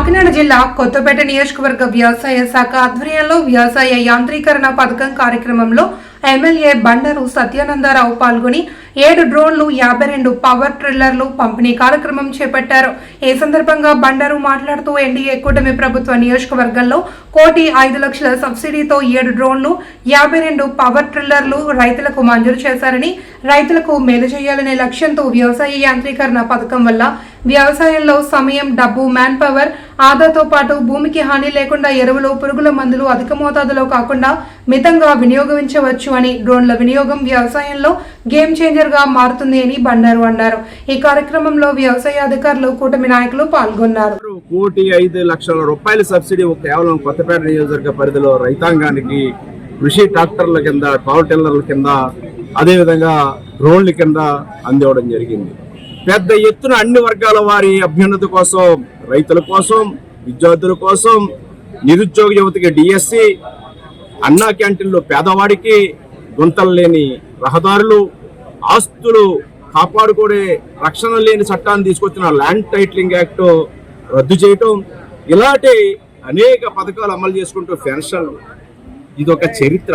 కాకినాడ జిల్లా కొత్తపేట నియోజకవర్గ వ్యవసాయ శాఖ ఆధ్వర్యంలో వ్యవసాయ యాంత్రీకరణ పథకం కార్యక్రమంలో ఎమ్మెల్యే బండరు సత్యానందరావు పాల్గొని ఏడు డ్రోన్లు యాభై రెండు పవర్ ట్రిల్లర్లు పంపిణీ కార్యక్రమం చేపట్టారు. ఈ సందర్భంగా బండరు మాట్లాడుతూ ఎన్డీఏ కూటమి ప్రభుత్వ నియోజకవర్గంలో కోటి ఐదు లక్షల సబ్సిడీతో ఏడు డ్రోన్లు యాభై రెండు పవర్ ట్రిల్లర్లు రైతులకు మంజూరు చేశారని రైతులకు మేలు చేయాలనే లక్ష్యంతో వ్యవసాయ యాంత్రీకరణ పథకం వల్ల వ్యవసాయంలో సమయం డబ్బు మ్యాన్ పవర్ ఆదాతో పాటు భూమికి హాని లేకుండా ఎరువులు పురుగుల మందులు అధిక మోతాదులో కాకుండా మితంగా వినియోగించవచ్చు అని డ్రోన్ల వినియోగం వ్యవసాయంలో గేమ్ చేంజర్గా మారుతుంది అని బండారు అన్నారు. ఈ కార్యక్రమంలో వ్యవసాయ అధికారులు కూటమి నాయకులు పాల్గొన్నారు. కోటి ఐదు లక్షల రూపాయల సబ్సిడీ కేవలం కొత్తపేట నియోజకవర్గ పరిధిలో రైతాంగానికి కృషి ట్రాక్టర్ల కింద పవర్ టిల్లర్ల కింద అదేవిధంగా డ్రోన్ల కింద అందివ్వడం జరిగింది. పెద్ద ఎత్తున అన్ని వర్గాల వారి అభ్యున్నతి కోసం రైతుల కోసం విద్యార్థుల కోసం నిరుద్యోగ యువతకి డిఎస్సి అన్నా క్యాంటీన్లో పేదవాడికి గుంతలు లేని రహదారులు ఆస్తులు కాపాడుకునే రక్షణ లేని చట్టాన్ని తీసుకొచ్చిన ల్యాండ్ టైటిలింగ్ యాక్ట్ రద్దు చేయటం ఇలాంటి అనేక పథకాలు అమలు చేసుకుంటూ పెన్షన్ ఇది ఒక చరిత్ర.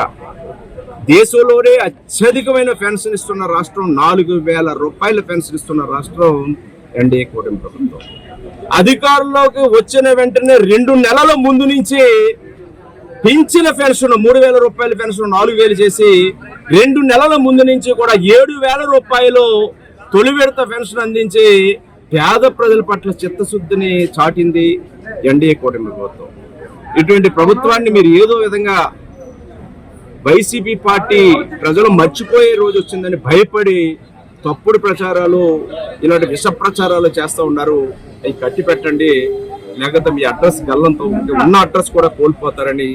దేశంలోనే అత్యధికమైన పెన్షన్ ఇస్తున్న రాష్ట్రం నాలుగు వేల రూపాయల పెన్షన్ ఇస్తున్న రాష్ట్రం ఎన్డీఏ కూటమి ప్రభుత్వం. అధికారంలోకి వచ్చిన వెంటనే రెండు నెలల ముందు నుంచి పెంచిన పెన్షన్ మూడు వేల రూపాయల పెన్షన్ నాలుగు వేలు చేసి రెండు నెలల ముందు నుంచి కూడా ఏడు వేల రూపాయలు తొలి విడత పెన్షన్ అందించి పేద ప్రజల పట్ల చిత్తశుద్ధిని చాటింది ఎన్డీఏ కూటమి ప్రభుత్వం. ఇటువంటి ప్రభుత్వాన్ని మీరు ఏదో విధంగా వైసీపీ పార్టీ ప్రజలు మర్చిపోయే రోజు వచ్చిందని భయపడి తప్పుడు ప్రచారాలు ఇలాంటి విష ప్రచారాలు చేస్తూ ఉన్నారు. అవి కట్టి పెట్టండి లేకపోతే మీ అడ్రస్ గల్లంతో ఉన్న అడ్రస్ కూడా కోల్పోతారని